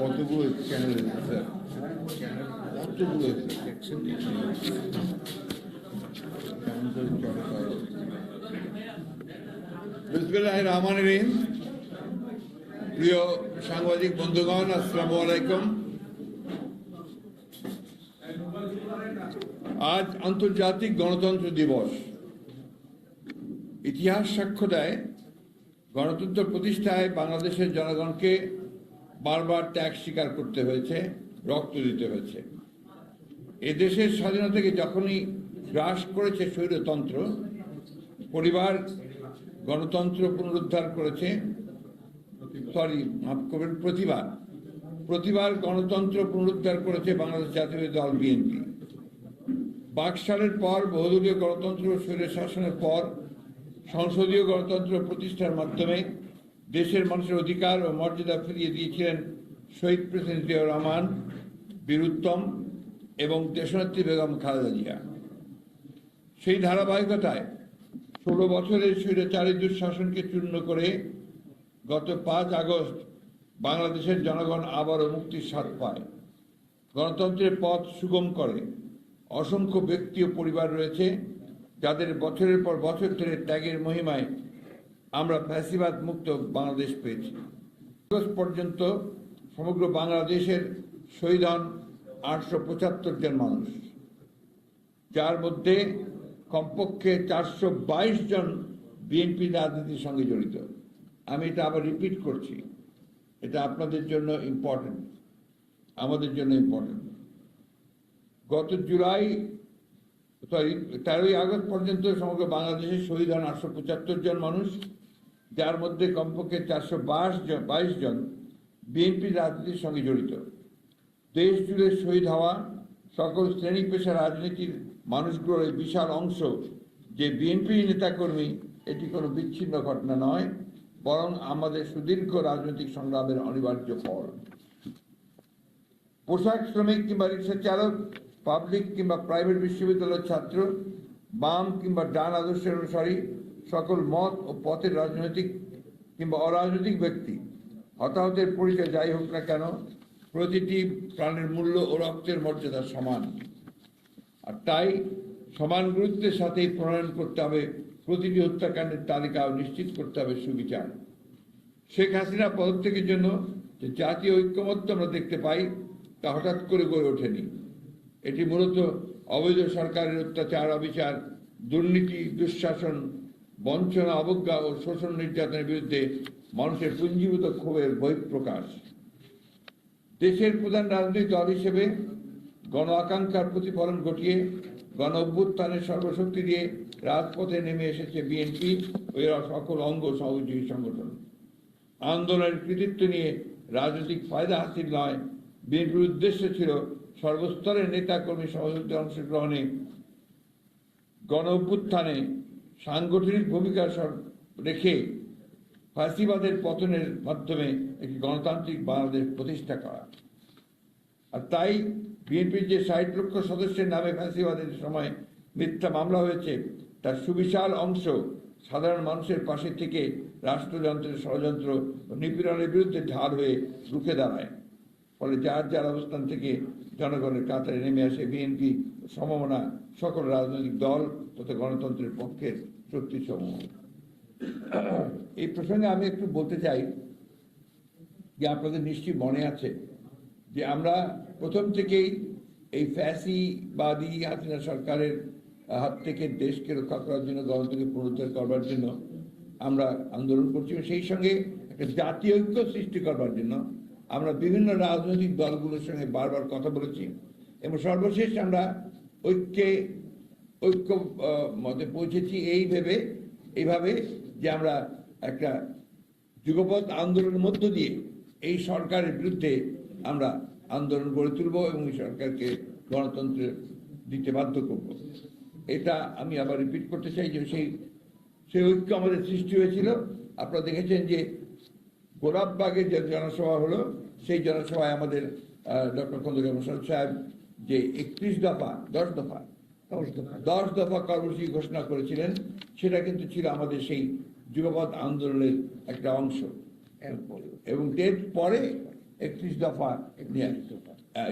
কতগুলো channel sir কতগুলো বিসমিল্লাহ রহমান রহিম। প্রিয় সাংবাদিক বন্ধুগণ, আসসালামু আলাইকুম। আজ আন্তর্জাতিক গণতন্ত্র দিবস। ইতিহাস সাক্ষ্য দেয় গণতন্ত্র প্রতিষ্ঠায় বাংলাদেশের জনগণকে বারবার ত্যাগ স্বীকার করতে হয়েছে, রক্ত দিতে হয়েছে। এ দেশের স্বাধীনতাকে যখনই গ্রাস করেছে স্বৈরতন্ত্র, পরিবার গণতন্ত্র পুনরুদ্ধার করেছে, সরি, মাফ করবেন, প্রতিবার। প্রতিবার গণতন্ত্র পুনরুদ্ধার করেছে বাংলাদেশ জাতীয় দল বিএনপি। বাকশালের পর, বহুদলীয় গণতন্ত্র স্বৈর শাসনের পর, সংসদীয় গণতন্ত্র প্রতিষ্ঠার মাধ্যমে দেশের মানুষের অধিকার ও মর্যাদা ফিরিয়ে দিয়েছিলেন শহীদ প্রেসিডেন্ট জিয়াউর রহমান, বীরুত্তম এবং দেশনেত্রী বেগম খালেদা জিয়া। সেই ধারাবাহিকতায় ষোলো বছরের স্বৈরাচারী দুঃশাসনকে চূর্ণ করে গত পাঁচ আগস্ট বাংলাদেশের জনগণ আবারও মুক্তির স্বাদ পায়। গণতন্ত্রের পথ সুগম করে। অসংখ্য ব্যক্তি ও পরিবার রয়েছে যাদের বছরের পর বছর ধরে ত্যাগের মহিমায় আমরা ফ্যাসিবাদ মুক্ত বাংলাদেশ পেয়েছি। পর্যন্ত সমগ্র বাংলাদেশের শহীদ হন আটশো পঁচাত্তর জন মানুষ। যার মধ্যে কমপক্ষে চারশো বাইশ জন বিএনপি রাজনীতির সঙ্গে জড়িত। আমি এটা আবার রিপিট করছি। এটা আপনাদের জন্য ইম্পর্টেন্ট আমাদের জন্য ইম্পর্টেন্ট গত জুলাই সরি তেরোই আগস্ট পর্যন্ত সমগ্র বাংলাদেশে শহীদ হন আটশো পঁচাত্তর জন মানুষ। যার মধ্যে কমপক্ষে চারশো বাইশ জন বাইশ জন বিএনপি রাজনীতির সঙ্গে জড়িত। দেশ জুড়ে শহীদ হওয়া সকল শ্রেণি পেশা রাজনীতির মানুষগুলোর এই বিশাল অংশ যে বিএনপি নেতাকর্মী, এটি কোনো বিচ্ছিন্ন ঘটনা নয়, বরং আমাদের সুদীর্ঘ রাজনৈতিক সংগ্রামের অনিবার্য ফল। পোশাক শ্রমিক কিংবা রিক্সা চালক, পাবলিক কিংবা প্রাইভেট বিশ্ববিদ্যালয়ের ছাত্র, বাম কিংবা ডান আদর্শের অনুসারী সকল মত ও পথের রাজনৈতিক কিংবা অরাজনৈতিক ব্যক্তি, হতাহতের পরিচয় যাই হোক না কেন, প্রতিটি প্রাণের মূল্য ও রক্তের মর্যাদা সমান। আর তাই সমান গুরুত্বের সাথেই প্রণয়ন করতে হবে, প্রতিটি হত্যাকাণ্ডের তালিকা নিশ্চিত করতে হবে সুবিচার। শেখ হাসিনা পদত্যাগের জন্য যে জাতীয় ঐক্যমত্য আমরা দেখতে পাই, তা হঠাৎ করে গড়ে ওঠেনি। এটি মূলত অবৈধ সরকারের অত্যাচার, অবিচার, দুর্নীতি, দুঃশাসন বঞ্চনা, অবজ্ঞা ও শোষণ নির্যাতনের বিরুদ্ধে মানুষের পুঞ্জীভূত ক্ষোভের বহিঃপ্রকাশ। দেশের প্রধান রাজনৈতিক দল হিসেবে গণ আকাঙ্ক্ষার প্রতিফলন ঘটিয়ে, গণ অভ্যুত্থানের সর্বশক্তি দিয়ে রাজপথে নেমে এসেছে বিএনপি ও এর সকল অঙ্গ সহযোগী সংগঠন। আন্দোলনের কৃতিত্ব নিয়ে রাজনৈতিক ফায়দা হাসিল নয়। বিএনপির উদ্দেশ্য ছিল সর্বস্তরের নেতা কর্মী সহযোগিতা অংশগ্রহণে গণ অভ্যুত্থানে সাংগঠনিক ভূমিকা রেখে ফাঁসিবাদের পতনের মাধ্যমে একটি গণতান্ত্রিক বাংলাদেশ প্রতিষ্ঠা করা। আর তাই বিএনপির যে ষাট লক্ষ সদস্যের নামে ফ্যাসিবাদের সময় মিথ্যা মামলা হয়েছে, তার সুবিশাল অংশ সাধারণ মানুষের পাশে থেকে রাষ্ট্রযন্ত্রের ষড়যন্ত্র ও নিপীড়নের বিরুদ্ধে ঢাল হয়ে রুখে দাঁড়ায়। ফলে যার যার অবস্থান থেকে জনগণের কাতারে নেমে আসে বিএনপি সমমনা সকল রাজনৈতিক দল। তথা গণতন্ত্রের পক্ষের শক্তিসমূহ এই প্রসঙ্গে আমি একটু বলতে চাই যে আপনাদের নিশ্চয়ই মনে আছে যে আমরা প্রথম থেকেই এই ফ্যাসিবাদী হাসিনা সরকারের হাত থেকে দেশকে রক্ষা করার জন্য, গণতন্ত্রকে পুনরুদ্ধার করবার জন্য আমরা আন্দোলন করছি সেই সঙ্গে একটা জাতীয় ঐক্য সৃষ্টি করবার জন্য আমরা বিভিন্ন রাজনৈতিক দলগুলোর সঙ্গে বারবার কথা বলেছি এবং সর্বশেষ আমরা ঐক্যে ঐক্য মতে পৌঁছেছি এই ভেবে, এইভাবে যে আমরা একটা যুগপৎ আন্দোলনের মধ্য দিয়ে এই সরকারের বিরুদ্ধে আমরা আন্দোলন গড়ে তুলব এবং এই সরকারকে গণতন্ত্র দিতে বাধ্য করব। এটা আমি আবার রিপিট করতে চাই যে সেই সেই ঐক্য আমাদের সৃষ্টি হয়েছিল। আপনারা দেখেছেন যে গোলাপবাগের যে জনসভা হলো, সেই জনসভায় আমাদের ডক্টর খন্দকার মোশারফ সাহেব যে একত্রিশ দফা, দশ দফা দশ দফা কর্মসূচি ঘোষণা করেছিলেন সেটা কিন্তু ছিল আমাদের সেই যুগপৎ আন্দোলনের একটা অংশ। এবং টেট পরে একত্রিশ দফা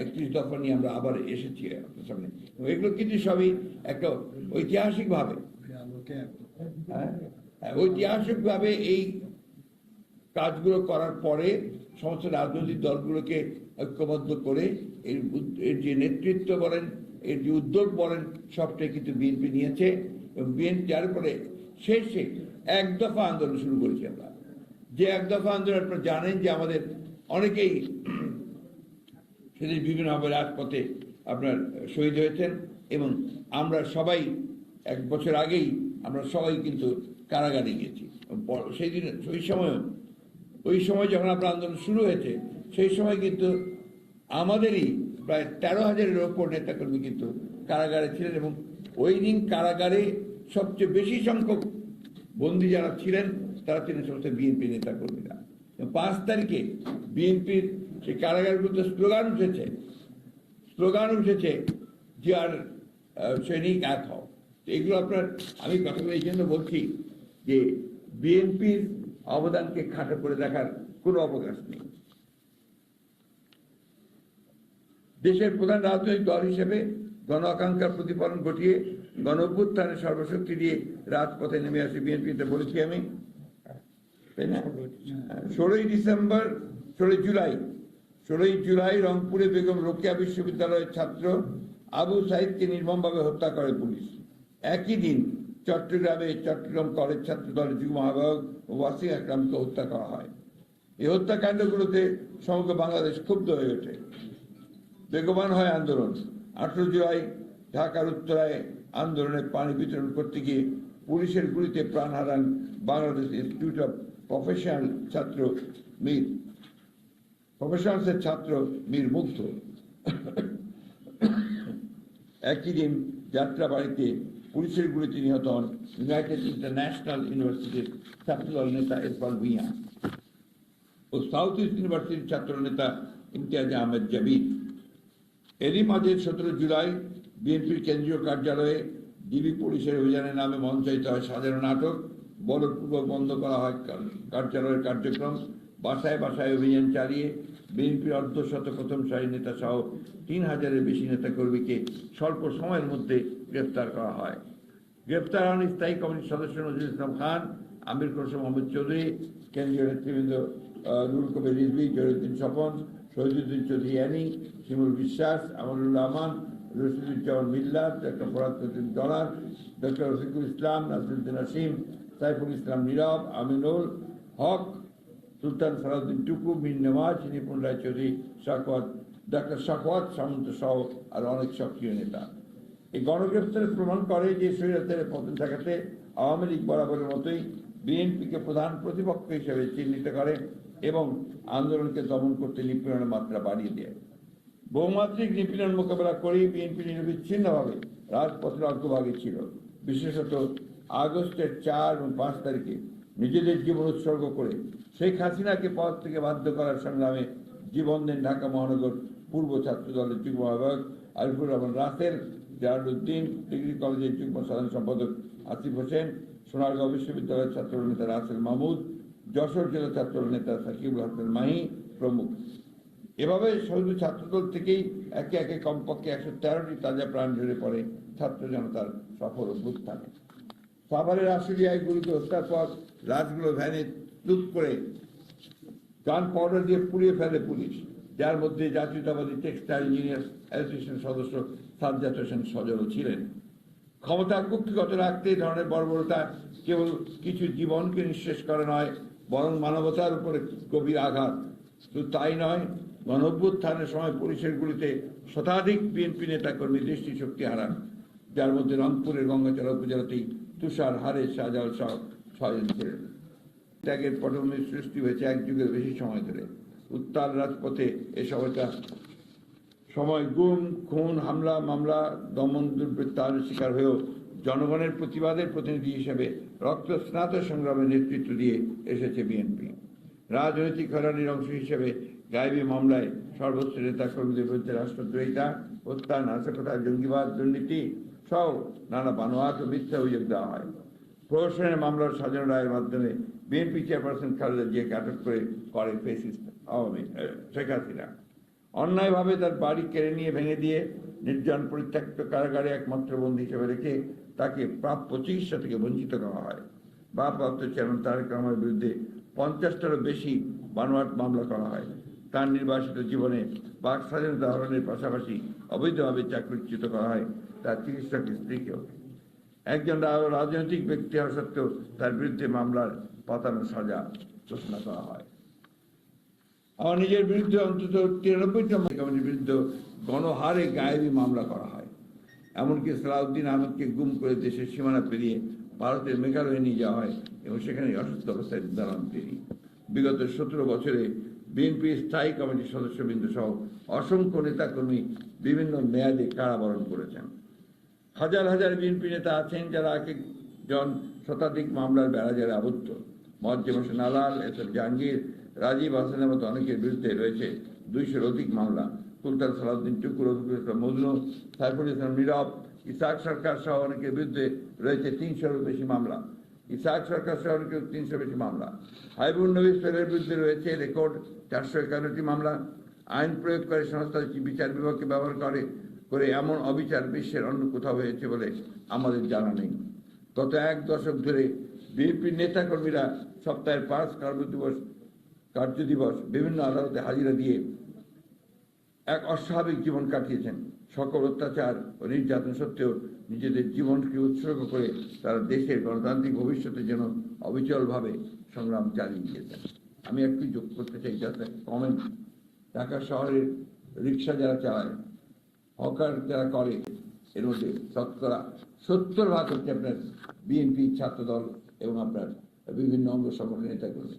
একত্রিশ দফা নিয়ে আমরা আবার এসেছি আপনার সামনে। এগুলো কিন্তু সবই একটা ঐতিহাসিকভাবে হ্যাঁ, হ্যাঁ, ঐতিহাসিকভাবে এই কাজগুলো করার পরে সমস্ত রাজনৈতিক দলগুলোকে ঐক্যবদ্ধ করে এর এর যে নেতৃত্ব বলেন এর যে উদ্যোগ বলেন, সবটাই কিন্তু বিএনপি নিয়েছে এবং বিএনপি যার পরে শেষে এক দফা আন্দোলন শুরু করেছি আমরা। যে এক দফা আন্দোলন আপনারা জানেন যে আমাদের অনেকেই সেদিন বিভিন্নভাবে রাজপথে আপনার শহীদ হয়েছেন এবং আমরা সবাই এক বছর আগেই আমরা সবাই কিন্তু কারাগারে গিয়েছি। সেই দিন, সেই সময়ও ওই সময় যখন আপনার আন্দোলন শুরু হয়েছে, সেই সময় কিন্তু আমাদেরই প্রায় তেরো হাজারের ওপর নেতাকর্মী কিন্তু কারাগারে ছিলেন এবং ওই দিন কারাগারে সবচেয়ে বেশি সংখ্যক বন্দী যারা ছিলেন, তারা ছিলেন সমস্ত বিএনপি নেতাকর্মীরা। পাঁচ তারিখে বিএনপির সেই কারাগারগুলোতে স্লোগান উঠেছে স্লোগান উঠেছে, যে আর সৈনিক এক হও। এগুলো আপনার, আমি কথাগুলো এই জন্য বলছি যে বিএনপির অবদানকে খাটো করে দেখার কোনো অবকাশ নেই। দেশের প্রধান রাজনৈতিক দল হিসেবে গণ আকাঙ্ক্ষার প্রতিফলন ঘটিয়ে গণ অভ্যুত্থানের সর্বশক্তি দিয়ে রাজপথে নেমে আসে বিএনপিতে, বলেছি আমি। ষোলোই ডিসেম্বর, ষোলোই জুলাই ষোলোই জুলাই রংপুরে বেগম রোকেয়া বিশ্ববিদ্যালয়ের ছাত্র আবু সাইদকে নির্মমভাবে হত্যা করে পুলিশ। একই দিন চট্টগ্রামে চট্টগ্রাম কলেজ ছাত্র দলের যুগ্ম আহ্বায়ক ওয়াসিম আকরামকে হত্যা করা হয়। এই হত্যাকাণ্ডগুলোতে সমগ্র বাংলাদেশ ক্ষুব্ধ হয়ে ওঠে। বেগবান হয় আন্দোলন। আঠারো জুলাই ঢাকার উত্তরায় আন্দোলনে পানি বিতরণ করতে গিয়ে পুলিশের গুলিতে প্রাণ হারান বাংলাদেশ ইনস্টিটিউট অফ প্রফেশনাল ছাত্র মীর। প্রফেশনালসের ছাত্র মীর মুগ্ধ। একই দিন যাত্রাবাড়িতে পুলিশের গুলিতে নিহত হন ইউনাইটেড ইন্টারন্যাশনাল ইউনিভার্সিটির ছাত্রদল নেতা ইরফান ভুঁইয়া ও সাউথ ইস্ট ইউনিভার্সিটির ছাত্র নেতা ইমতিয়াজ আহমেদ জাবির। এরই মাঝে সতেরো জুলাই বিএনপির কেন্দ্রীয় কার্যালয়ে ডিবি পুলিশের অভিযানের নামে মঞ্চায়িত হয় সাধারণ নাটক। বলপূর্বক বন্ধ করা হয় কার্যালয়ের কার্যক্রম। বাসায় বাসায় অভিযান চালিয়ে বিএনপির অর্ধশত প্রথম সারির নেতা সহ তিন হাজারের বেশি নেতাকর্মীকে স্বল্প সময়ের মধ্যে গ্রেফতার করা হয়। গ্রেপ্তার হন স্থায়ী কমিটির সদস্য নজরুল ইসলাম খান আমির খসরু মোহাম্মদ চৌধুরী কেন্দ্রীয় নেতৃবৃন্দ আহ, Nur Kabir Rizvi Zahiruddin Swapan Shahiduddin Chowdhury Anee Shimul Biswas Amrullah Aman Rashiduzzaman Millat doctor Faraduddin Dollar doctor Rafiqul Islam Nasiruddin Asim Saiful Islam Nirob Aminul Haque Sultan Salahuddin Tuku Mir Newaz Nipun Roy Chowdhury Sakhawat doctor Shakhawat Samanta সহ আর অনেক সক্রিয় নেতা এই গণগ্রেফতারে প্রমাণ করে যে স্বৈরাচারের পতন ঠেকাতে আওয়ামী লীগ বরাবরের মতোই বিএনপিকে প্রধান প্রতিপক্ষ হিসেবে চিহ্নিত করে এবং আন্দোলনকে দমন করতে নিপীড়নের মাত্রা বাড়িয়ে দেয় বহুমাত্রিক নিপীড়ন মোকাবেলা করেই বিএনপি নিরবিচ্ছিন্নভাবে রাজপথের অগ্রভাগে ছিল। বিশেষত আগস্টের চার এবং পাঁচ তারিখে নিজেদের জীবন উৎসর্গ করে শেখ হাসিনাকে পদ থেকে বাধ্য করার সংগ্রামে জীবন দেন ঢাকা মহানগর পূর্ব ছাত্র দলের যুগ্ম আহ্বায়ক আরিফুর রহমান রাসেল জাহারুদ্দিন ডিগ্রি কলেজের যুগ্ম সাধারণ সম্পাদক আসিফ হোসেন, সোনারগাঁও বিশ্ববিদ্যালয়ের ছাত্র নেতা রাসেল মাহমুদ, যশোর জেলা ছাত্র নেতা সাকিবুল হাসান মাহি প্রমুখ। এভাবে শুধু ছাত্রদল থেকেই একে একে কমপক্ষে একশো তেরোটি তাজা প্রাণ ঝরে পড়ে ছাত্র জনতার সফল অভ্যুত্থানে সাভারের আশুলিয়ায় গুলিতে হত্যার পর রাজগুলো ভ্যানে লুট করে গান পাউডার দিয়ে পুড়িয়ে ফেলে পুলিশ, যার মধ্যে জাতীয়তাবাদী টেক্সটাইল ইঞ্জিনিয়ার্স অ্যাসোসিয়েশন সদস্য সাজ্জাদ হোসেন সজল ছিলেন। ক্ষমতার কুক্ষিগত রাখতে এই ধরনের বর্বরতা কেবল কিছু জীবনকে নিঃশেষ করে নয়, বরং মানবতার উপরে গভীর আঘাত। শুধু তাই নয় গণ অভ্যুত্থানের সময় পুলিশের গুলিতে শতাধিক বিএনপি নেতাকর্মী দৃষ্টিশক্তি হারান, যার মধ্যে রংপুরের গঙ্গাচড়া উপজেলাতেই তুষার হারে শাহজাল সহ ছয়জন ছিলেন। ত্যাগের পটভূমির সৃষ্টি হয়েছে এক যুগের বেশি সময় ধরে। উত্তাল রাজপথে এ সময়টা সময় গুম, খুন, হামলা, মামলা, দমন দুর্বৃত্তায়নের শিকার হয়েও জনগণের প্রতিবাদের প্রতিনিধি হিসেবে রক্তস্নাত সংগ্রামে নেতৃত্ব দিয়ে এসেছে বিএনপি। রাজনৈতিক হয়রানির অংশ হিসেবে গায়েবী মামলায় সর্বোচ্চ নেতা কর্মীদের বিরুদ্ধে রাষ্ট্রদ্রোহিতা, হত্যা, নাশকতা, জঙ্গিবাদ, দুর্নীতি সহ নানা বানোয়াট ও মিথ্যা অভিযোগ দেওয়া হয়। প্রহসনের মামলার সাজানো রায়ের মাধ্যমে বিএনপি চেয়ারপারসন খালেদা জিয়াকে আটক করে করে ফেসিস্ট আওয়ামী শেখ হাসিনা। অন্যায়ভাবে তার বাড়ি কেড়ে নিয়ে ভেঙে দিয়ে নির্জন পরিত্যক্ত কারাগারে একমাত্র বন্দী হিসেবে রেখে তাকে প্রাপ্য চিকিৎসা থেকে বঞ্চিত করা হয়। ভারপ্রাপ্ত চেয়ারম্যান তারেক রহমানের বিরুদ্ধে পঞ্চাশটারও বেশি বানোয়াট মামলা করা হয়। তার নির্বাসিত জীবনে বাক স্বাধীনতা পাশাপাশি অবৈধভাবে চাকরিচ্যুত করা হয় তার চিকিৎসক স্ত্রীকেও। একজন রাজনৈতিক ব্যক্তি হওয়া সত্ত্বেও তার বিরুদ্ধে মামলার পাতানো সাজা ঘোষণা করা হয়। আমার নিজের বিরুদ্ধে অন্তত তিরানব্বইটা কমিটির বিরুদ্ধে গণহারে গায়েবী মামলা করা হয়। এমনকি সালাউদ্দিন আহমদকে গুম করে দেশের সীমানা পেরিয়ে ভারতের মেঘালয়ে নিয়ে যাওয়া হয় এবং সেখানে অসুস্থ অবস্থায় দাঁড়ান তিনি। বিগত সতেরো বছরে বিএনপি স্থায়ী কমিটির সদস্যবৃন্দ সহ অসংখ্য নেতাকর্মী বিভিন্ন মেয়াদে কারাবরণ করেছেন। হাজার হাজার বিএনপি নেতা আছেন যারা এক একজন শতাধিক মামলার বেড়াজারে আবদ্ধ। মজ্জেম হোসেন আলাল, এস এফ জাহাঙ্গীর, রাজীব হাসানের মতো অনেকের বিরুদ্ধে রয়েছে দুইশোর অধিক মামলা। সুলতান সালাউদ্দিন টুকুর মজনু, সাইফুল ইসলাম নীরব, ইসাক সরকার সহ অনেকের বিরুদ্ধে রয়েছে তিনশোরও বেশি মামলা। ইসাক সরকার অনেকের তিনশো বেশি মামলা। হাইবুল নবী ফেরের বিরুদ্ধে রয়েছে রেকর্ড চারশো একান্নটি মামলা। আইন প্রয়োগকারী সংস্থা বিচার বিভাগকে ব্যবহার করে করে এমন অবিচার বিশ্বের অন্য কোথাও হয়েছে বলে আমাদের জানা নেই। গত এক দশক ধরে বিএনপির নেতাকর্মীরা সপ্তাহের পাঁচ কর্মদিবস কার্যদিবস বিভিন্ন আদালতে হাজিরা দিয়ে এক অস্বাভাবিক জীবন কাটিয়েছেন। সকল অত্যাচার ও নির্যাতন সত্ত্বেও নিজেদের জীবনকে উৎসর্গ করে তারা দেশের গণতান্ত্রিক ভবিষ্যতে যেন অবিচলভাবে সংগ্রাম চালিয়ে গিয়েছেন আমি একটু যোগ করতে চাই, যাতে কমেন্ট ঢাকা শহরের রিক্সা যারা চালায়, হকার যারা করে, এর মধ্যে শতকরা সত্তর ভাগ হচ্ছে আপনার বিএনপি ছাত্রদল এবং আপনার বিভিন্ন অঙ্গ সংগঠনের নেতাকর্মী।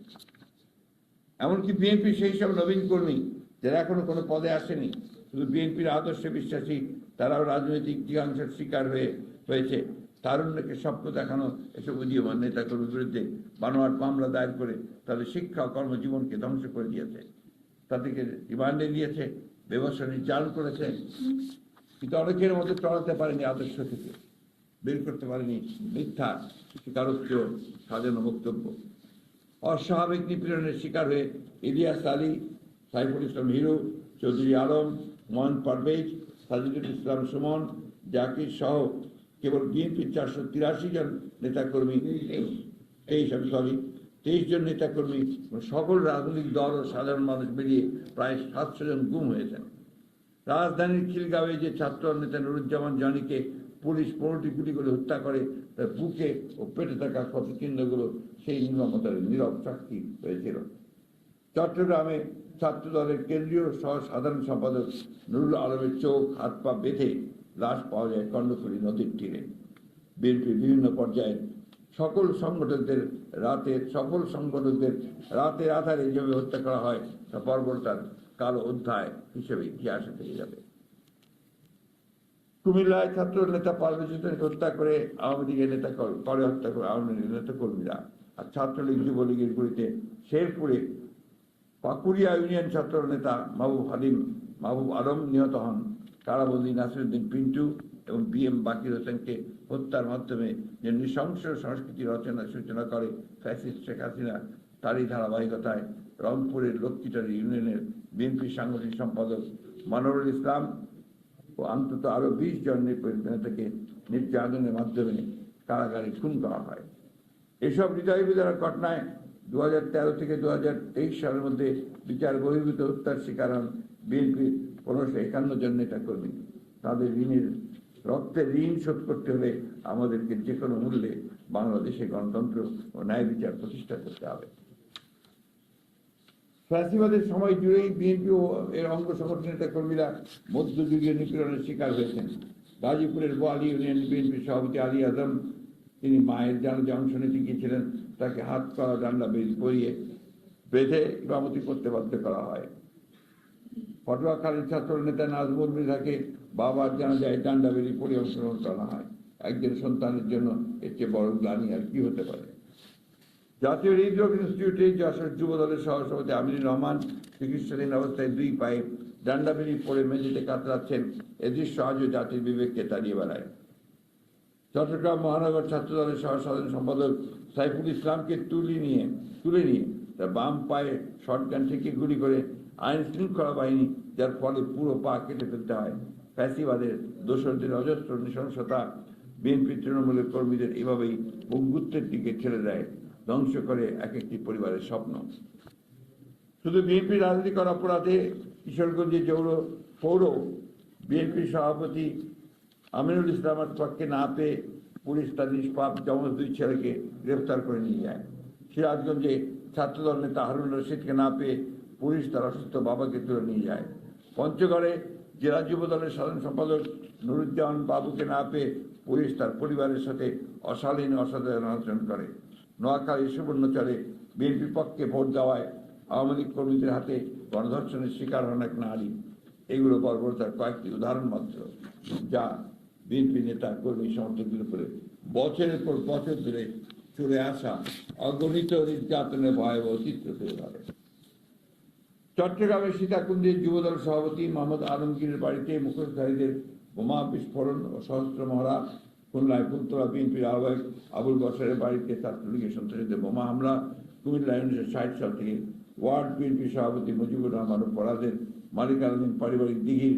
এমনকি বিএনপি সেই সব নবীন কর্মী, যারা এখনও কোনো পদে আসেনি, শুধু বিএনপির আদর্শে বিশ্বাসী তারাও রাজনৈতিক জিজ্ঞাসার শিকার হয়ে হয়েছে। তারুণ্যকে স্বপ্ন দেখানো এসব উদীয়মান নেতাকর্মীর বিরুদ্ধে বানোয়াট মামলা দায়ের করে তাদের শিক্ষা কর্মজীবনকে ধ্বংস করে দিয়েছে। তাদেরকে রিমান্ডে দিয়েছে ব্যবসা নির্যাতন করেছে। কিন্তু অনেকের মধ্যে টড়াতে পারেনি আদর্শ থেকে। বের করতে পারেনি মিথ্যা, স্বীকারোক্ত সাজানো বক্তব্য। অস্বাভাবিক নিপীড়নের শিকার হয়ে ইলিয়াস আলী, সাইফুল ইসলাম হিরো, চৌধুরী আলম মোহন পারভেজ সাজিদুল ইসলাম সুমন, জাকির সহ কেবল বিএনপির চারশো তিরাশি জন নেতাকর্মী। তেইশ আমি সরি, তেইশ জন নেতাকর্মী, সকল রাজনৈতিক দল ও সাধারণ মানুষ মিলিয়ে প্রায় সাতশো জন গুম হয়েছেন। রাজধানীর খিলগাঁওয়ে যে ছাত্র নেতা নুরুজ্জামান জানিকে পুলিশ পনেরোটি গুলি করে হত্যা করে, তার বুকে ও পেটে থাকা ক্ষত চিহ্নগুলো সেই নির্মমতার নীরব সাক্ষী হয়েছিল। চট্টগ্রামে ছাত্র দলের কেন্দ্রীয় সহ সাধারণ সম্পাদক নুরুল আলমের চোখ, হাত পা বেঁধে লাশ পাওয়া যায় কর্ণফুলী নদীর তীরে। বিএনপির বিভিন্ন পর্যায়ে সকল সংগঠকদের রাতে সকল সংগঠকদের রাতের আধারে যেভাবে হত্যা করা হয়। তা বর্বরতার কালো অধ্যায় হিসেবে ইতিহাসে থেকে যাবে। কুমিল্লায় ছাত্র নেতা হোসেনকে হত্যা করে আওয়ামী লীগের নেতা করে হত্যা করে আওয়ামী লীগের নেতা কর্মীরা। আর ছাত্রলীগ যুবলীগের গুলিতে শেরপুরে পাকুড়িয়া ইউনিয়ন ছাত্র নেতা মাহবুব হালিম, মাহবুব আলম নিহত হন। কারাবন্দী নাসিরুদ্দিন পিন্টু এবং বি এম বাকির হোসেনকে হত্যার মাধ্যমে যে নৃশংস সংস্কৃতি রচনা সূচনা করে ফ্যাসিস্ট শেখ হাসিনা, তারই ধারাবাহিকতায় রংপুরের লক্ষ্মীটারি ইউনিয়নের বিএনপি সাংগঠনিক সম্পাদক মানরুল ইসলাম ও অন্তত আরও বিশ জন নেতাকে নির্যাতনের মাধ্যমে কারাগারে খুন করা হয়। এসব হৃদয় বিদারক ঘটনায় দু থেকে দু সালের মধ্যে বিচার বহির্ভূত হত্যার শিকার হন বিএনপির পনেরোশো একান্ন জন নেতা কর্মী তাদের ঋণের, রক্তের ঋণ শোধ করতে হলে আমাদেরকে যে কোনো মূল্যে বাংলাদেশে গণতন্ত্র ও ন্যায় বিচার প্রতিষ্ঠা করতে হবে। ফ্যাসিবাদের সময় জুড়েই বিএনপি ও এর অঙ্গ সংগঠন নেতা কর্মীরা মধ্যযুগীয় নিপীড়নের শিকার হয়েছেন। গাজীপুরের বোয়ালি ইউনিয়ন বিএনপির সভাপতি আলী আজম, তিনি মায়ের জানাজে অংশ নিতে গিয়েছিলেন। তাকে হাত পা ডান্ডা বেঁধে পরিয়ে বেঁধে ইমামতি করতে বাধ্য করা হয়। পটুয়াখালীর ছাত্র নেতা নাজমুল মৃধাকে বাবার জানাজায় ডান্ডা বেরিয়ে পরে অংশগ্রহণ করা হয়। একজন সন্তানের জন্য এর চেয়ে বড় গ্লানি আর কি হতে পারে? জাতীয় হৃদরোগ ইনস্টিটিউটে যশোর যুব দলের সহসভাপতি আমিনুর রহমান চিকিৎসাধীন অবস্থায় দুই পায়ে ডান্ডা বেরিয়ে পড়ে মেঝেতে কাতরাচ্ছেন। এ দৃশ্য আজও জাতির বিবেককে তাড়িয়ে বেড়ায়। চট্টগ্রাম মহানগর ছাত্র দলের সহ সাধারণ সম্পাদক সাইফুল ইসলামকে তুলে নিয়ে তুলে নিয়ে তার বাম পায়ে শটগান থেকে গুলি করে আইন শৃঙ্খলা বাহিনী, যার ফলে পুরো পা কেটে ফেলতে হয়। ফ্যাসিবাদের দোসরদের অজস্র নৃশংসতা বিএনপি তৃণমূলের কর্মীদের এভাবেই বঙ্গুত্বের দিকে ঠেলে দেয়, ধ্বংস করে এক একটি পরিবারের স্বপ্ন। শুধু বিএনপি রাজনীতি করা অপরাধে কিশোরগঞ্জে জৌর পৌর বিএনপির সভাপতি আমিনুল ইসলামের পক্ষে না পেয়ে পুলিশ তার নিষ্পাপ জমজ দুই ছেলেকে গ্রেফতার করে নিয়ে যায়। সিরাজগঞ্জে ছাত্রদল নেতা হারুন রশিদকে না পেয়ে পুলিশ তার অসুস্থ বাবাকে তুলে নিয়ে যায়। পঞ্চগড়ে জেলা যুব দলের সাধারণ সম্পাদক নুরুজ্জামান বাবুকে না পেয়ে পুলিশ তার পরিবারের সাথে অশালীন অসাধারণ আচরণ করে। নোয়াখালী সুবর্ণচরে বিএনপির পক্ষে ভোট দেওয়ায় আওয়ামী লীগ কর্মীদের হাতে গণধর্ষণের শিকার হন এক নারী। এগুলো বর্বরতার কয়েকটি উদাহরণ মাত্র, যা বিএনপি নেতা কর্মী সমর্থকদের উপরে। বছরের পর বছর ধরে চলে আসা অগণিত নির্যাতনের ভয়াবহ চিত্র তুলে ধরে চট্টগ্রামের সীতাকুণ্ডের যুবদল সভাপতি মোহাম্মদ আলমগীরের বাড়িতে মুখোশধারীদের বোমা বিস্ফোরণ ও সহস্র মহড়া খুলনায় ফুলতলা বিএনপির আহ্বায়ক আবুল বসরের বাড়িতে ছাত্রলীগের সন্ত্রাসীদের বোমা হামলা কুমিল্লায় উনিশশো ষাট সাল থেকে ওয়ার্ড বিএনপি সভাপতি মুজিবুর রহমান ও ফরাদের মালিকানাধীন পারিবারিক দিঘির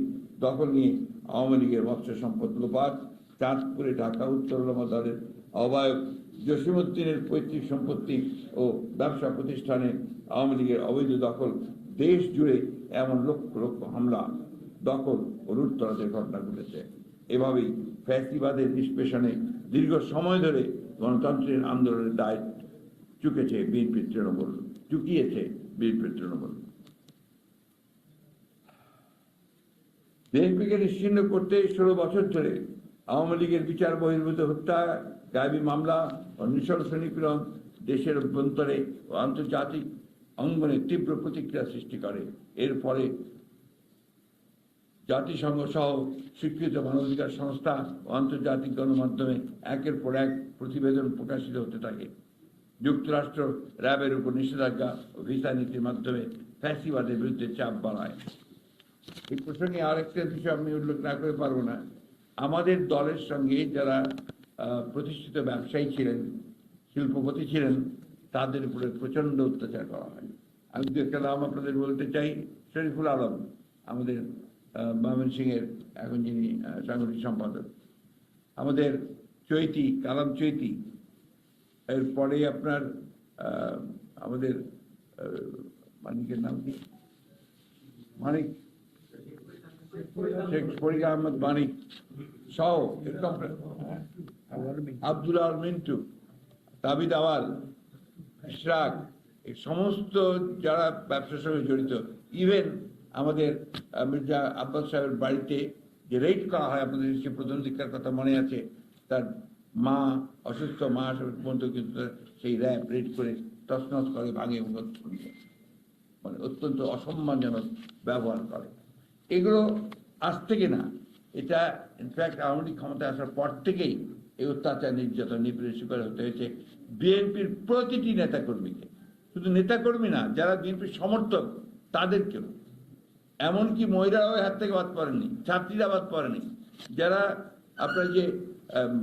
নিয়ে আওয়ামী লীগের মৎস্য সম্পদ লোপাট চাঁদপুরে ঢাকা উত্তর উলামা দলের আহ্বায়ক জসিমুদ্দিনের পৈতৃক সম্পত্তি ও ব্যবসা প্রতিষ্ঠানে আওয়ামী লীগের অবৈধ দখল, দেশ জুড়ে এমন লক্ষ লক্ষ হামলা, দখল ও লুটতরাজের ঘটনা ঘটেছে। এভাবেই ফ্যাসিবাদের নিষ্পেষণে দীর্ঘ সময় ধরে গণতন্ত্রের আন্দোলনের দায় চুকেছে বিএনপির তৃণমূল, চুকিয়েছে বিএনপির তৃণমূল। বিএনপিকে নিশ্চিন্ন করতে ষোলো বছর ধরে আওয়ামী লীগের বিচার বহির্ভূত হত্যা, গায়েবী মামলা ও নিপীড়ন দেশের অভ্যন্তরে ও আন্তর্জাতিক অঙ্গনে তীব্র প্রতিক্রিয়া সৃষ্টি করে। এর ফলে জাতিসংঘ সহ স্বীকৃত মানবাধিকার সংস্থা ও আন্তর্জাতিক গণমাধ্যমে একের পর এক প্রতিবেদন প্রকাশিত হতে থাকে। যুক্তরাষ্ট্র র্যাবের উপর নিষেধাজ্ঞা ও ভিসা নীতির মাধ্যমে ফ্যাসিবাদের বিরুদ্ধে চাপ বাড়ায়। এই প্রসঙ্গে আরেকটা বিষয় আমি উল্লেখ না করে পারব না। আমাদের দলের সঙ্গে যারা প্রতিষ্ঠিত ব্যবসায়ী ছিলেন, শিল্পপতি ছিলেন, তাদের উপরে প্রচণ্ড অত্যাচার করা হয়। আমি দু একটা নাম আপনাদের বলতে চাই। শরীফুল আলম, আমাদের ময়মনসিংহের এখন যিনি সাংগঠনিক সম্পাদক। আমাদের চৈতি, কালাম চৈতি এরপরে আপনার আমাদের মানিকের নাম কি? মানিক। আহমদ মানিক সহ আব্দুল মিন্টু, তাবিদ আওয়াল, ইশরাক, এই সমস্ত যারা ব্যবসার সঙ্গে জড়িত ইভেন আমাদের মির্জা আব্বাস সাহেবের বাড়িতে যে রেড করা হয় আপনাদের সে প্রথম দিককার কথা মনে আছে, তার মা অসুস্থ, মা পর্যন্ত কিন্তু সেই র্যাব রেড করে তছনছ করে, ভাঙে মানে অত্যন্ত অসম্মানজনক ব্যবহার করে। এগুলো আজ থেকে না এটা ইনফ্যাক্ট আওয়ামী লীগ ক্ষমতায় আসার পর থেকেই এই অত্যাচার নির্যাতন নিপীড়ের শিকার হতে হয়েছে বিএনপির প্রতিটি নেতাকর্মীকে। শুধু নেতাকর্মী না, যারা বিএনপির সমর্থক, তাদেরকেও। এমনকি মহিলারাও হাত থেকে বাদ পড়েনি ছাত্রীরা বাদ পড়েনি। যারা আপনার যে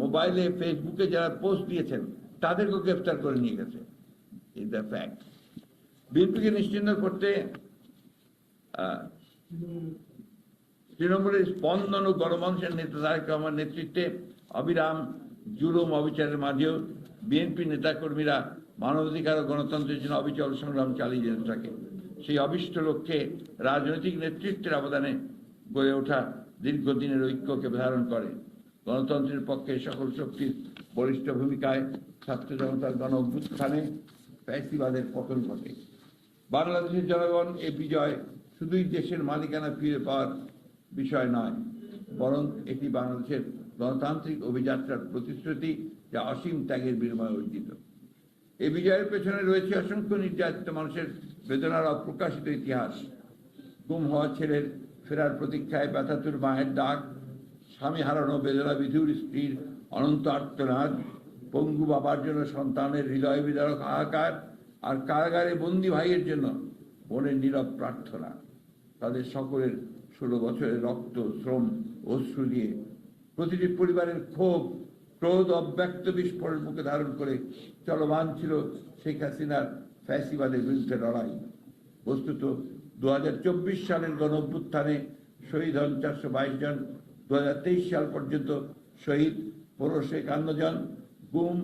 মোবাইলে ফেসবুকে যারা পোস্ট দিয়েছেন, তাদেরকেও গ্রেফতার করে নিয়ে গেছে ইজ দ্য ফ্যাক্ট বিএনপিকে নিশ্চিন্ন করতে তৃণমূলের স্পন্দন ও গণমানুষের নেতা তারেক রহমান নেতৃত্বে অবিরাম জুলুম অবিচারের মাঝেও বিএনপি নেতাকর্মীরা মানবাধিকার ও গণতন্ত্রের জন্য অবিচল সংগ্রাম চালিয়ে যেতে থাকে। সেই অবিষ্ট লক্ষ্যে রাজনৈতিক নেতৃত্বের অবদানে গড়ে ওঠা দীর্ঘদিনের ঐক্যকে ধারণ করে। গণতন্ত্রের পক্ষে সকল শক্তির বলিষ্ঠ ভূমিকায় ছাত্র জনতার গণ অভ্যুত্থানে ফ্যাসিবাদের পতন ঘটে। বাংলাদেশের জনগণ এই বিজয় শুধুই দেশের মালিকানা ফিরে পাওয়ার বিষয় নয়, বরং এটি বাংলাদেশের গণতান্ত্রিক অভিযাত্রার প্রতিশ্রুতি যা অসীম ত্যাগের বিনিময়ে অর্জিত। এই বিজয়ের পেছনে রয়েছে অসংখ্য নির্যাতিত মানুষের বেদনার অপ্রকাশিত ইতিহাস। গুম হওয়া ছেলের ফেরার প্রতীক্ষায় ব্যথাতুর মায়ের ডাক স্বামী হারানো বেদনা বিধুর স্ত্রীর অনন্ত আর্তনাদ, পঙ্গু বাবার জন্য সন্তানের হৃদয় বিদারক হাহাকার, আর কারাগারে বন্দি ভাইয়ের জন্য বোনের নীরব প্রার্থনা। তাদের সকলের ষোলো বছরের রক্ত, শ্রম, অশ্রু দিয়ে প্রতিটি পরিবারের ক্ষোভ, ক্রোধ, অব্যক্ত বিস্ফোরণ মুখে ধারণ করে চলমান ছিল শেখ হাসিনার ফ্যাসিবাদের বিরুদ্ধে লড়াই। বস্তুত দু হাজার চব্বিশ সালের গণ অভ্যুত্থানে শহীদ হন চারশো বাইশ জন দু হাজার তেইশ সাল পর্যন্ত শহীদ পনেরোশো একান্ন জন, গুম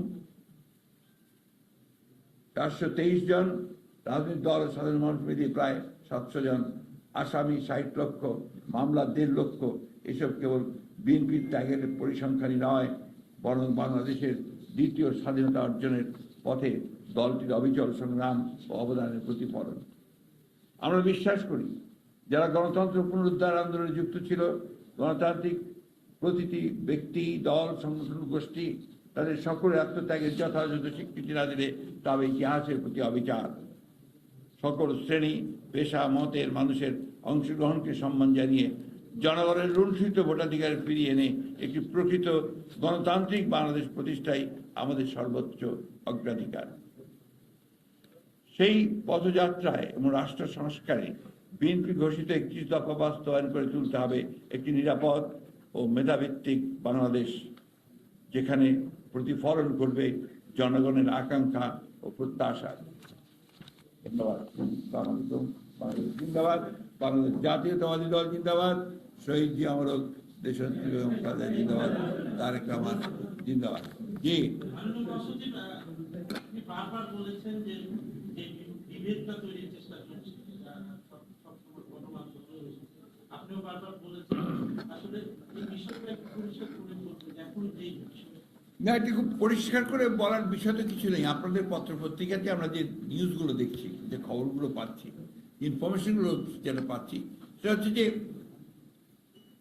চারশো তেইশ জন, রাজনৈতিক দল সাধারণ মানুষ মিলিয়ে প্রায় সাতশো জন। আসামি ষাট লক্ষ, মামলা দেড় লক্ষ, এসব কেবল বিএনপির ত্যাগের পরিসংখ্যানই নয়, বরং বাংলাদেশের দ্বিতীয় স্বাধীনতা অর্জনের পথে দলটির অবিচল সংগ্রাম ও অবদানের প্রতিফলন। আমরা বিশ্বাস করি, যারা গণতন্ত্র পুনরুদ্ধার আন্দোলনে যুক্ত ছিল, গণতান্ত্রিক প্রতিটি ব্যক্তি, দল, সংগঠন, গোষ্ঠী, তাদের সকলের আত্মত্যাগের যথাযথ স্বীকৃতি না দিলে তবে ইতিহাসের প্রতি অবিচার। সকল শ্রেণি, পেশা, মতের মানুষের অংশগ্রহণকে সম্মান জানিয়ে জনগণের লুণ্ঠিত ভোটাধিকার ফিরিয়ে এনে একটি প্রকৃত গণতান্ত্রিক বাংলাদেশ প্রতিষ্ঠাই আমাদের সর্বোচ্চ অগ্রাধিকার। সেই পদযাত্রায় এবং রাষ্ট্র সংস্কারে বিএনপি ঘোষিত একত্রিশ দফা বাস্তবায়ন করে তুলতে হবে একটি নিরাপদ ও মেধাভিত্তিক বাংলাদেশ, যেখানে প্রতিফলন করবে জনগণের আকাঙ্ক্ষা ও প্রত্যাশা। ধন্যবাদ বাংলাদেশ জিন্দাবাদ, বাংলাদেশ জাতীয়তাবাদী দল জিন্দাবাদ, শহীদ জি আমরক দেশনেত্রী বেগম খালেদা জিন্দাবাদ, তারেক রহমান জিন্দাবাদ। জি। বারবার বলেছেন যে চেষ্টা চলছে এটা সব- সবসময় গণমাধ্যমে হয়েছে। আপনিও বারবার বলেছেন আসলে এই বিষয়টা একটু পরিষ্কার করে বলতে যে এখন যে বিষয় না, এটি খুব পরিষ্কার করে বলার বিষয় তো কিছু নেই। আপনাদের পত্র পত্রিকাতে আমরা যে নিউজগুলো দেখছি, যে খবরগুলো পাচ্ছি ইনফরমেশনগুলো যেটা পাচ্ছি, সেটা হচ্ছে যে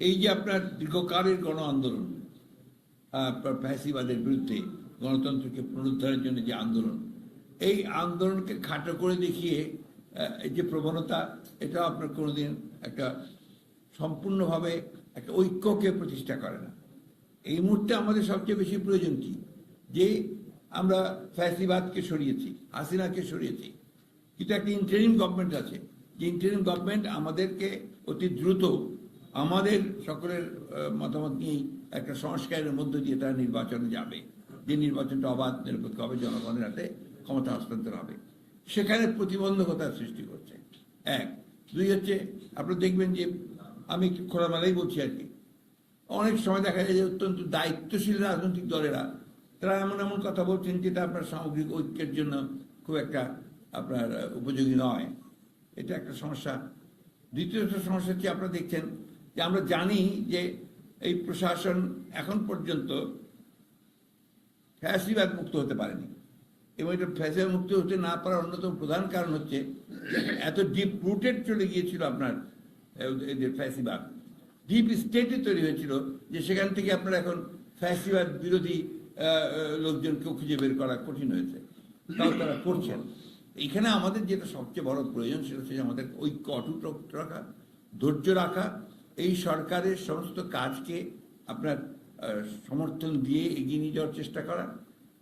এই যে আপনার দীর্ঘকালের গণ আন্দোলন ফ্যাসিবাদের বিরুদ্ধে গণতন্ত্রকে পুনরুদ্ধারের জন্য যে আন্দোলন, এই আন্দোলনকে খাটো করে দেখিয়ে এই যে প্রবণতা এটা আপনার কোনোদিন একটা সম্পূর্ণভাবে একটা ঐক্যকে প্রতিষ্ঠা করে না। এই মুহূর্তে আমাদের সবচেয়ে বেশি প্রয়োজন কি? যে আমরা ফ্যাসিবাদকে সরিয়েছি, হাসিনাকে সরিয়েছি। কিন্তু একটা ইন্টারিম গভর্নমেন্ট আছে। যে ইন্টারিম গভর্নমেন্ট আমাদেরকে অতি দ্রুত আমাদের সকলের মতামত নিয়েই একটা সংস্কারের মধ্য দিয়ে তারা নির্বাচনে যাবে। যে নির্বাচনটা অবাধ, নিরপেক্ষ হবে, জনগণের হাতে ক্ষমতা হস্তান্তর হবে। সেখানে প্রতিবন্ধকতার সৃষ্টি করছে। এক। দুই হচ্ছে, আপনারা দেখবেন যে আমি একটু খোলামেলাই বলছি আর কি। অনেক সময় দেখা যায় যে অত্যন্ত দায়িত্বশীল রাজনৈতিক দলেরা, তারা এমন এমন কথা বলছেন যেটা আপনার সামগ্রিক ঐক্যের জন্য খুব একটা আপনার উপযোগী নয়। এটা একটা সমস্যা। দ্বিতীয় একটা সমস্যা হচ্ছে আপনারা দেখছেন যে আমরা জানি যে এই প্রশাসন এখন পর্যন্ত ফ্যাসিবাদ মুক্ত হতে পারেনি এবং এটা ফ্যাসিবাদ মুক্ত হতে না পারার অন্যতম প্রধান কারণ হচ্ছে এত ডিপ রুটেড চলে গিয়েছিল আপনার এদের ফ্যাসিবাদ। ডিপ স্টেটে তৈরি হয়েছিল যে সেখান থেকে আপনার এখন ফ্যাসিবাদ বিরোধী আহ, আহ, লোকজনকে খুঁজে বের করা কঠিন হয়েছে। তাও তারা করছেন। এখানে আমাদের যেটা সবচেয়ে বড় প্রয়োজন সেটা হচ্ছে আমাদের ঐক্য অটুট রাখা ধৈর্য রাখা। এই সরকারের সমস্ত কাজকে আপনার সমর্থন দিয়ে এগিয়ে নিয়ে যাওয়ার চেষ্টা করা।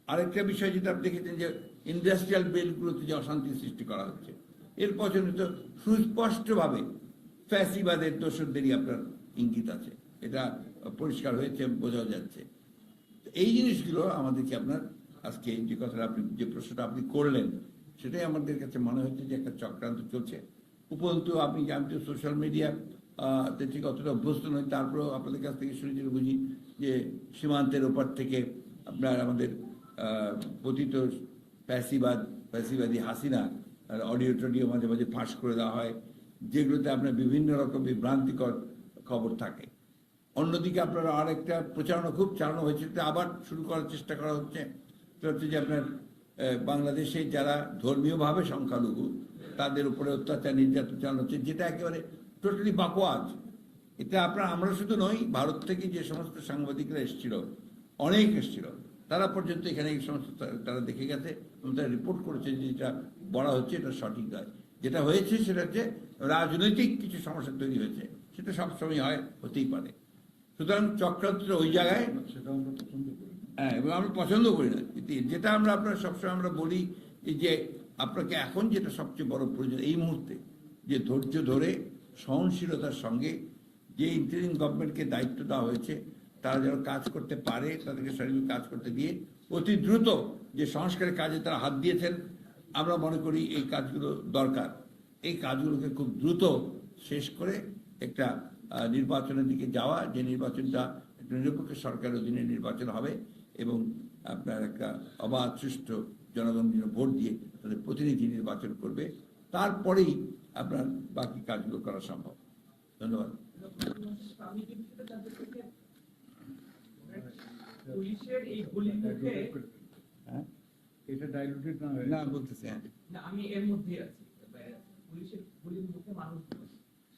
আরেকটা বিষয় যেটা আপনি দেখেছেন যে ইন্ডাস্ট্রিয়াল বেলগুলোতে যে অশান্তি সৃষ্টি করা হচ্ছে। এর পছন্দ সুস্পষ্টভাবে ফ্যাসিবাদের দোষরদেরই আপনার ইঙ্গিত আছে। এটা পরিষ্কার হয়েছে বোঝা যাচ্ছে। এই জিনিসগুলো আমাদেরকে আপনার আজকে যে কথাটা আপনি, যে প্রশ্নটা আপনি করলেন, সেটাই আমাদের কাছে মনে হচ্ছে যে একটা চক্রান্ত চলছে। উপরন্তু আপনি জানতে সোশ্যাল মিডিয়া তে ঠিক অতটা অভ্যস্ত নয়, তারপরেও আপনাদের কাছ থেকে শুনে বুঝি যে সীমান্তের ওপার থেকে আপনার আমাদের পতিত ফ্যাসিবাদ ফ্যাসিবাদী হাসিনা অডিও টডিও মাঝে মাঝে ফাঁস করে দেওয়া হয়। যেগুলোতে আপনার বিভিন্ন রকম বিভ্রান্তিকর খবর থাকে। অন্যদিকে আপনারা আরেকটা প্রচারণা খুব চালানো হয়েছে আবার শুরু করার চেষ্টা করা হচ্ছে। সেটা হচ্ছে যে আপনার বাংলাদেশে যারা ধর্মীয়ভাবে সংখ্যালঘু, তাদের উপরে অত্যাচার নির্যাতন চালানো হচ্ছে, যেটা একেবারে টোটালি বাকোয়াজ। এটা আপনার, আমরা শুধু নই, ভারত থেকে যে সমস্ত সাংবাদিকরা এসেছিল, অনেক এসেছিল, তারা পর্যন্ত এখানে এই সমস্ত তারা দেখে গেছে, এবং তারা রিপোর্ট করেছে যে যেটা বলা হচ্ছে, এটা সঠিক নয়। যেটা হয়েছে সেটা হচ্ছে, রাজনৈতিক কিছু সমস্যা তৈরি হয়েছে। সেটা সবসময় হয় হতেই পারে। সুতরাং চক্রান্তটা ওই জায়গায় সেটা হ্যাঁ এবং আমরা পছন্দ করি না। যেটা আমরা আপনার সবসময় আমরা বলি যে আপনাকে এখন যেটা সবচেয়ে বড় প্রয়োজন এই মুহূর্তে যে ধৈর্য ধরে সহনশীলতার সঙ্গে যে ইন্টারিম গভর্নমেন্টকে দায়িত্ব দেওয়া হয়েছে তারা যেন কাজ করতে পারে তাদেরকে সঠিক কাজ করতে দিয়ে অতি দ্রুত যে সংস্কারের কাজে তারা হাত দিয়েছেন আমরা মনে করি এই কাজগুলো দরকার। এই কাজগুলোকে খুব দ্রুত শেষ করে একটা নির্বাচনের দিকে যাওয়া যে নির্বাচনটা একটা নিরপেক্ষ সরকারের অধীনে নির্বাচন হবে এবং আপনার একটা অবাধ সুষ্ঠু জনগণ যেন ভোট দিয়ে তাদের প্রতিনিধি নির্বাচন করবে তারপরেই আপনার বাকি কাজগুলো করা সম্ভব। ধন্যবাদ। পুলিশের এই গুলির মুখে হ্যাঁ? এটা ডাইলুটেড না? হয়ে না বলতেছি হ্যাঁ। আমি এর মধ্যেই আছি। আছি। পুলিশের গুলির মুখে মানুষ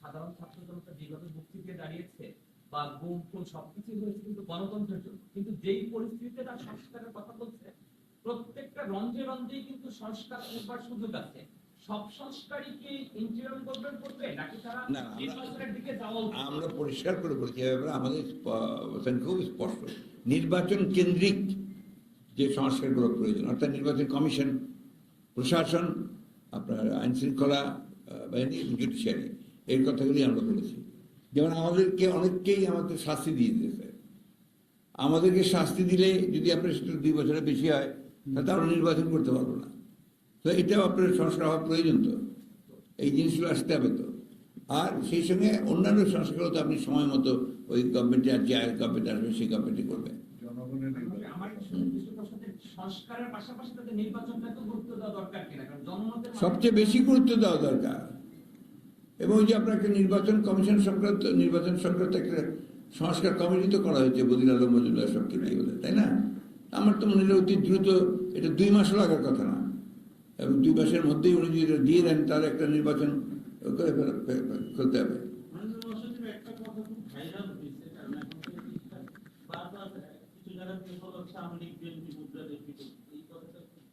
সাধারণ ছাত্র জনতা যেভাবে মুক্তি দিয়ে দাঁড়িয়েছে বা গুম খুন সবকিছু হয়েছে কিন্তু গণতন্ত্রের জন্য। কিন্তু যেই পরিস্থিতিতে তার সংস্কারের কথা বলছে প্রত্যেকটা রঞ্জে রঞ্জেই কিন্তু সংস্কার করবার সুযোগ আছে। আমরা- পরিষ্কার করে বলছি আমাদের খুব স্পষ্ট। নির্বাচন কেন্দ্রিক যে সংস্কারগুলো প্রয়োজন অর্থাৎ নির্বাচন কমিশন প্রশাসন আপনার আইন শৃঙ্খলা বাহিনী জুডিশিয়ারি। এই কথাগুলি আমরা বলেছি। যেমন আমাদেরকে অনেককেই আমাদের শাস্তি দিয়ে দিয়েছে। আমাদেরকে শাস্তি দিলে যদি আপনার সেটা দুই বছরের বেশি হয় তাহলে আমরা নির্বাচন করতে পারব না। তো এটাও আপনার সংস্কার হওয়া প্রয়োজন তো। এই জিনিসগুলো আসতে হবে তো। আর সেই সঙ্গে অন্যান্য সংস্কারও তো আপনি সময় মতো ওই গভর্নমেন্টে আর যে গভর্নমেন্ট আসবে সেই গভর্নমেন্টে করবে। সবচেয়ে বেশি গুরুত্ব দেওয়া দরকার। এবং ওই যে আপনাকে নির্বাচন কমিশন সংক্রান্ত, নির্বাচন সংক্রান্ত একটা সংস্কার কমিটি তো করা হয়েছে বদির আলম, মজুমদার সবকে নিয়ে বলে, তাই না? আমার তো মনে হয় অতি দ্রুত, এটা দুই মাসও লাগার কথা না। এবং দুই মাসের মধ্যেই উনি যদি দিয়ে দেন তাহলে একটা নির্বাচন করতে হবে। মহাসচিব একটা কথা খুব ভাইরাল হয়েছে কারণ এখন তো এই জিনিসটা বারবার কিছু জায়গায় বিফল হচ্ছে আওয়ামী লীগ বিএনপি মুদ্রাদের বিরুদ্ধে এই কথাটা খুব-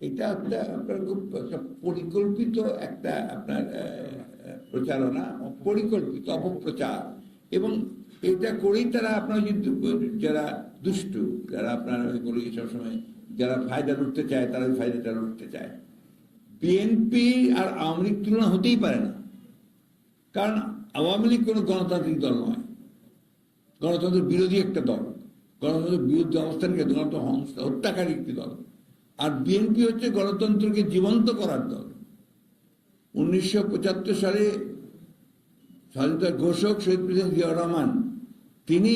এটা একটা আপনার খুব পরিকল্পিত একটা আপনার প্রচারণা, পরিকল্পিত অপপ্রচার। এবং এটা করেই তারা আপনার যে দু- যারা দুষ্টু, যারা আপনার ওই বলি সবসময় যারা ফায়দা লুটতে চায়, তারা ওই ফায়দাটা লুটতে চায়। বিএনপি আর আওয়ামী লীগ তুলনা হতেই পারে না। কারণ আওয়ামী লীগ কোনো গণতান্ত্রিক দল নয়। গণতন্ত্র বিরোধী একটা দল। গণতন্ত্রের বিরুদ্ধে অবস্থান করে গণতন্ত্র হত্যাকারী একটি দল। আর বিএনপি হচ্ছে গণতন্ত্রকে জীবন্ত করার দল। উনিশশো পঁচাত্তর সালে স্বাধীনতা ঘোষক শহীদ প্রেসিডেন্ট জিয়াউর রহমান, তিনি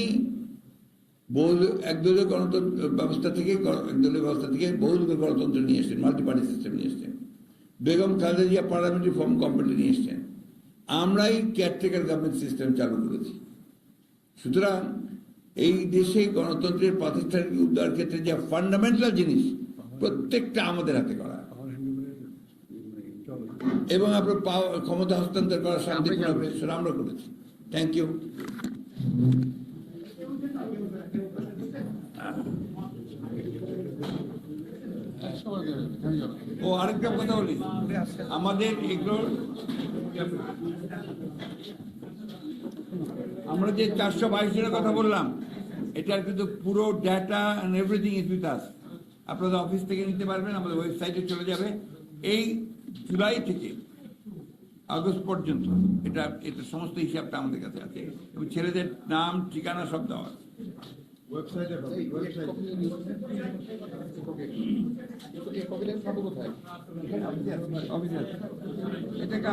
বহু একদলীয় গণতন্ত্র ব্যবস্থা থেকে একদলীয় ব্যবস্থা থেকে বহুদলীয় গণতন্ত্র নিয়ে এসছেন মাল্টি পার্টি সিস্টেম নিয়ে এসছেন। Begum Khaleda Zia parliamentary form committee নিয়ে এসছেন। আমরাই কেয়ারটেকার গভর্নমেন্ট সিস্টেম চালু করেছি। সুতরাং এই দেশে গণতন্ত্রের প্রাতিষ্ঠানিক উদ্ধার ক্ষেত্রে যা ফান্ডামেন্টাল জিনিস প্রত্যেকটা আমাদের হাতে করা। পাওয়ার চলো এবং আপনার পাওয়া- ক্ষমতা হস্তান্তর করা শান্তিপূর্ণ সেটা আমরা করেছি। থ্যাংক ইউ ও আরেকটা কথা বলি। আমাদের এগুলো আমরা যে চারশো বাইশ জনের কথা বললাম এটার কিন্তু পুরো data everything is with us আপনাদের অফিস থেকে নিতে পারবেন আমাদের ওয়েবসাইটে চলে যাবে। এই জুলাই থেকে আগস্ট পর্যন্ত এটা এটা সমস্ত হিসাবটা আমাদের কাছে আছে। এবং ছেলেদের নাম ঠিকানা সব দেওয়া আছে। এটা?